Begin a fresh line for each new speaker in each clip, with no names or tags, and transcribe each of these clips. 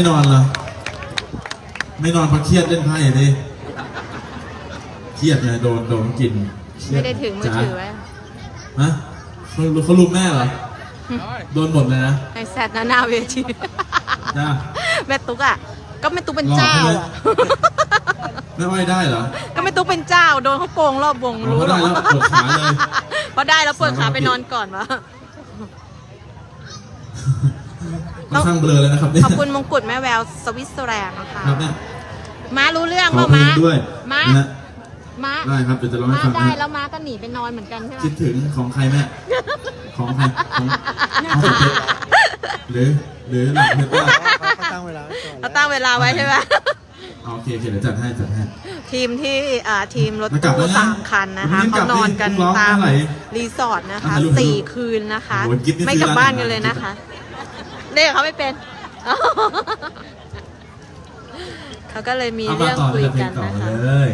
ไม่นอนเหรอ ไม่นอนเพราะเครียดเล่นไพ่ดิเครียดไงโดนโดนกินเครีย
ไม่ได้ถือมือถือไว้
ฮะเขาเขาลุมแม่เหรอ โดนหมดเลยนะ
ไอแซดนะหน้าเวที
จ้า
แม่ตุ๊กอะ ก็แม่ตุ๊กเป็นเจ้าอะ
แม่อ้อยได้เหรอ
ก็แม่ตุ๊กเป็นเจ้า โดนเขาโกงรอบวง
อ๋อ
รู้
เขา
หร
ได้
อ
แล้วปวดขาเลย
พอได้แล้วเปิดขาไปนอนก่อนวะ
ค่อนข้างเบลอเลยนะครับเนี่ย
ขอบคุณมงกุฎแม่แววสวิตเซอร์แลนด์นะคะ
ครับเนี่ย
ม้ารู้เรื่อง
ขอ
ป่ะ
เพล
ม้าง
ด้วย
ม้า
นะฮะ
ม้า
ได้ครับเดี๋ยวจะร้องให้
ม้า
ฟัง
ได้
นะ
แล้วม้าก็หนีไปนอนเหมือนกันใช่ไหม
คิดถึงของใครแม่ของใครของของผมหรือหรือหลังเพชรว่า
เขาตั้งเวลาไว้ก่อน
เราตั้งเวลาไว้ใช่ไหม
โอเคโอเคเดี๋ยวจัดให้จัดให้
ทีมที่อ่าทีมรถ
มากลับแล้
ตู้
วนะ
สามคันนะคะ
วันนี้กลั
เขา
บ
นอนกัน
นี่ร้อง
ตาม
เท่าไหร่
รีสอร์ทนะคะ
อะถ่ายรูป
สี่คืนนะคะ
โอ้โหกิ๊บนี่
ไม่กลับ
ซื้อร้าน
บ้าน
ไหน
กันเลย
มา
นะคะ เรียกเขาไม่เป็น เขาก็เลยมี
เอามา
เรื่อง
ต่อ
คุย
เลยเพล
กั
ง
น
ต่อ
นะคะ
เลย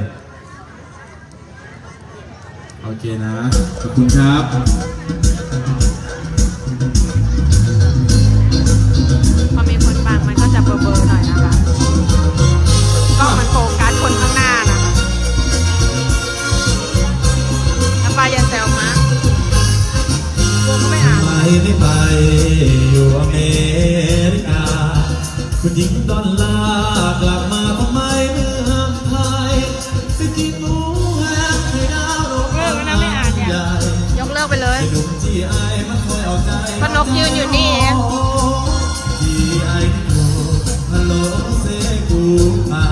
โอเคนะ ขอบคุณครับ
พอมีคนฟังมันก็จะเบลอๆหน่อยนะคะกล้องมันโฟกัสคนข้างหน้านะคะน้ำปลาอย่าแซวมากวงก็ไม่อ่าน
ไปไม่ไปอยู่อเมริกาคุณหญิง ดอลลาร์กลับมาทำไมเมืองไทยไปกินหมูแฮมไข่ดาวโรง
เออนะไม่อ่านเนี่ย
ใหญ่
ยกเลิกไปเลย
ไอ้หนุ่มจีไอมันคอยเอาใจ
ป้านกยืนอยู่นี่เอง
จีไอโกฮัลโหลเซกูมา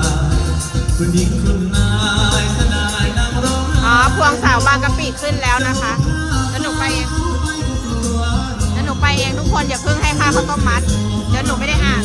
คุณหญิงคุณนายทนายนางร้องไห้
อ๋อ พวงสาวบางกะปิขึ้นแล้วนะคะ แล้วหนูไปเองแล้วหนูไปเองทุกคนอย่าเพิ่งให้ค่าข้าวต้มมัด เดี๋ยวหนูไม่ได้อ่าน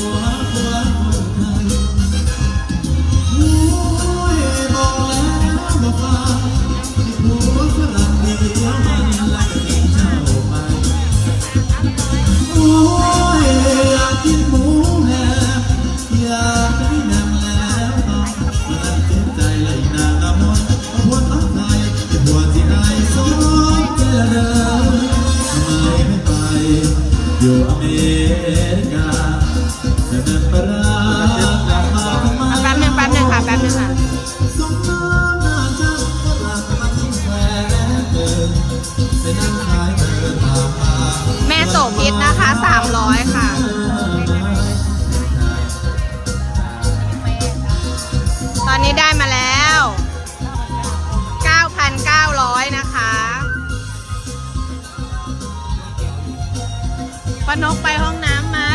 อยู่อเมริกาแต่นั้นปรากลับมาทำไม
แป๊บหนึงแป๊บหนึงค่ะแป๊บหนึงค่ะ
สมน้ำหน้าจังฝรั่งมาทิ้งแฟนเดินไปนั่งขายเดินตามมา
แม่โสพิษนะคะ300ค่ะตอนนี้ได้มาแล้ว 9,900 นะคะ ป้านกไปห้องน้ำมา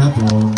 Apple.